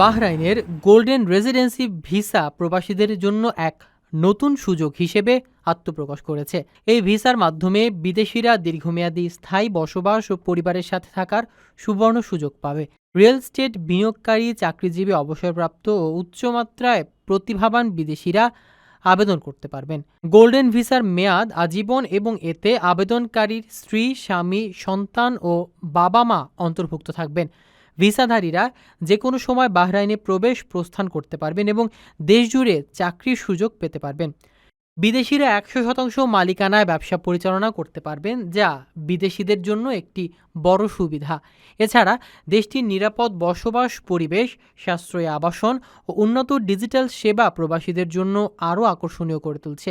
বাহরাইনের golden residency visa প্রবাসীদের জন্য এক নতুন সুযোগ হিসেবে আত্মপ্রকাশ করেছে। এই ভিসার মাধ্যমে বিদেশিরা দীর্ঘমেয়াদী স্থায়ী বসবাস ও পরিবারের সাথে থাকার সুবর্ণ সুযোগ পাবে। রিয়েল স্টেট বিনিয়োগকারী, চাকরিজীবী, অবসরপ্রাপ্ত ও উচ্চমাত্রায় প্রতিভাবান বিদেশিরা আবেদন করতে পারবেন। গোল্ডেন ভিসার মেয়াদ আজীবন এবং এতে আবেদনকারীর স্ত্রী, স্বামী, সন্তান ও বাবা মা অন্তর্ভুক্ত থাকবেন। ভিসাধারীরা যে কোনো সময় বাহরাইনে প্রবেশ প্রস্থান করতে পারবেন এবং দেশজুড়ে চাকরির সুযোগ পেতে পারবেন। বিদেশিরা একশো শতাংশ মালিকানায় ব্যবসা পরিচালনা করতে পারবেন, যা বিদেশিদের জন্য একটি বড় সুবিধা। এছাড়া দেশটির নিরাপদ বসবাস, পরিবেশ, সাশ্রয়ী আবাসন ও উন্নত ডিজিটাল সেবা প্রবাসীদের জন্য আরও আকর্ষণীয় করে তুলছে।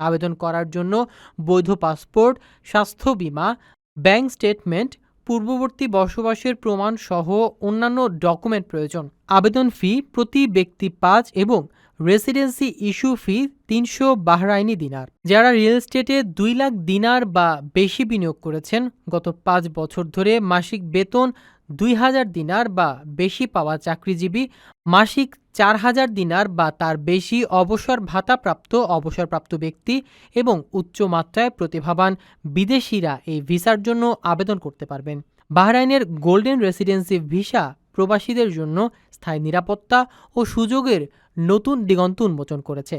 আবেদন করার জন্য বৈধ পাসপোর্ট, স্বাস্থ্য বিমা, ব্যাংক স্টেটমেন্ট পূর্ববর্তী বসবাসের প্রমাণ সহ অন্যান্য ডকুমেন্ট প্রয়োজন। আবেদন ফি প্রতি ব্যক্তি পাঁচ এবং রেসিডেন্সি ইস্যু ফি তিনশো বাহরাইনি দিনার। যারা রিয়েল এস্টেটে দুই লাখ দিনার বা বেশি বিনিয়োগ করেছেন, গত পাঁচ বছর ধরে মাসিক বেতন দুই হাজার দিনার বা বেশি পাওয়া চাকরিজীবী, মাসিক চার হাজার দিনার বা তার বেশি অবসর ভাতাপ্রাপ্ত অবসরপ্রাপ্ত ব্যক্তি এবং উচ্চ মাত্রায় প্রতিভাবান বিদেশিরা এই ভিসার জন্য আবেদন করতে পারবেন। বাহরাইনের গোল্ডেন রেসিডেন্সি ভিসা প্রবাসীদের জন্য স্থায়ী নিরাপত্তা ও সুযোগের নতুন দিগন্ত উন্মোচন করেছে।